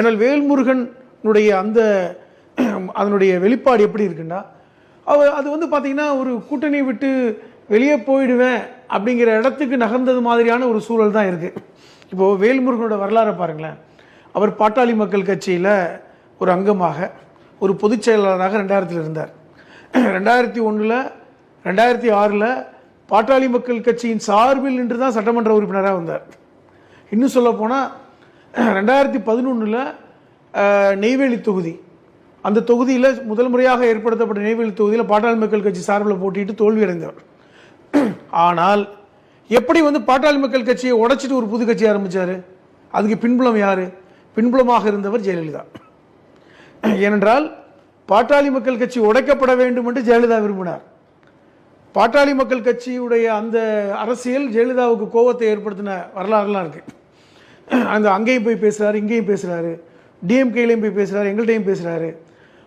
ஏன்னால் வேல்முருகனுடைய அந்த அதனுடைய வெளிப்பாடு எப்படி இருக்குன்னா அவர் அது வந்து பார்த்திங்கன்னா ஒரு கூட்டணி விட்டு வெளியே போயிடுவேன் அப்படிங்கிற இடத்துக்கு நகர்ந்தது மாதிரியான ஒரு சூழல் தான் இருக்குது இப்போது வேல்முருகனோட வரலாறை பாருங்களேன். அவர் பாட்டாளி மக்கள் கட்சியில் ஒரு அங்கமாக ஒரு பொதுச் செயலாளராக ரெண்டாயிரத்தில் இருந்தார். ரெண்டாயிரத்தி ஒன்றில் ரெண்டாயிரத்தி ஆறில் பாட்டாளி மக்கள் கட்சியின் சார்பில் நின்று தான் சட்டமன்ற உறுப்பினராக வந்தார். இன்னும் சொல்ல போனால் ரெண்டாயிரத்தி பதினொன்றில் நெய்வேலி தொகுதி. அந்த தொகுதியில் முதல் முறையாக ஏற்படுத்தப்பட்ட நெய்வேலி தொகுதியில் பாட்டாளி மக்கள் கட்சி சார்பில் போட்டிட்டு தோல்வியடைந்தவர். ஆனால் எப்படி வந்து பாட்டாளி மக்கள் கட்சியை உடைச்சிட்டு ஒரு புது கட்சி ஆரம்பித்தார் அதுக்கு பின்புலம் யார்? பின்புலமாக இருந்தவர் ஜெயலலிதா. ஏனென்றால் பாட்டாளி மக்கள் கட்சி உடைக்கப்பட வேண்டும் என்று ஜெயலலிதா விரும்பினார். பாட்டாளி மக்கள் கட்சியுடைய அந்த அரசியல் ஜெயலலிதாவுக்கு கோபத்தை ஏற்படுத்தின வரலாறுலாம் இருக்குது அந்த அங்கேயும் போய் பேசுகிறாரு இங்கேயும் பேசுகிறாரு டிஎம்கேலையும் போய் பேசுகிறாரு எங்கள்கிட்டையும் பேசுகிறாரு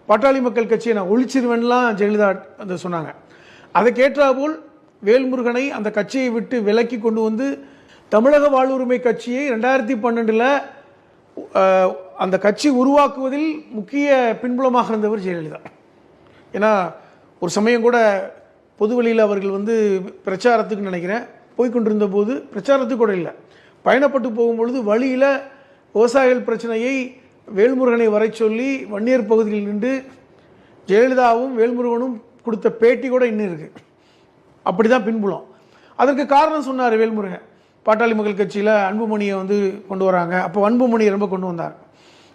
பாட்டாளி மக்கள் கட்சியை நான் ஒழிச்சிருவேன்லாம் ஜெயலலிதா அந்த சொன்னாங்க. அதை கேட்டாபோல் வேல்முருகனை அந்த கட்சியை விட்டு விலக்கி கொண்டு வந்து தமிழக வாழ்வுரிமை கட்சியை ரெண்டாயிரத்தி பன்னெண்டில் அந்த கட்சி உருவாக்குவதில் முக்கிய பின்புலமாக இருந்தவர் ஜெயலலிதா. ஏன்னா ஒரு சமயம் கூட பொதுவெளியில் அவர்கள் வந்து பிரச்சாரத்துக்கு நினைக்கிறேன். போய்கொண்டிருந்த போது பிரச்சாரத்துக்கு கூட இல்லை. பயணப்பட்டு போகும்பொழுது வழியில் விவசாயிகள் பிரச்சனையை வேல்முருகனை வரை சொல்லி வன்னியர் பகுதியில் நின்று ஜெயலலிதாவும் வேல்முருகனும் கொடுத்த பேட்டி கூட இன்னும் இருக்குது அப்படி தான் பின்புலம். அதற்கு காரணம் சொன்னார் வேல்முருகன். பாட்டாளி மக்கள் கட்சியில் அன்புமணியை வந்து கொண்டு வராங்க. அப்போ அன்புமணியை ரொம்ப கொண்டு வந்தார்.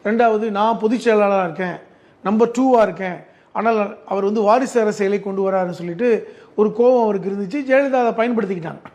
ரெண்டாவது நான் பொதுச் செயலாளராக இருக்கேன். நம்பர் டூவாக இருக்கேன். ஆனால் அவர் வந்து வாரிசு அரசியலை கொண்டு வராருன்னு சொல்லிட்டு ஒரு கோபம் அவருக்கு இருந்துச்சு. ஜெயலலிதா அதை பயன்படுத்திக்கிட்டாங்க.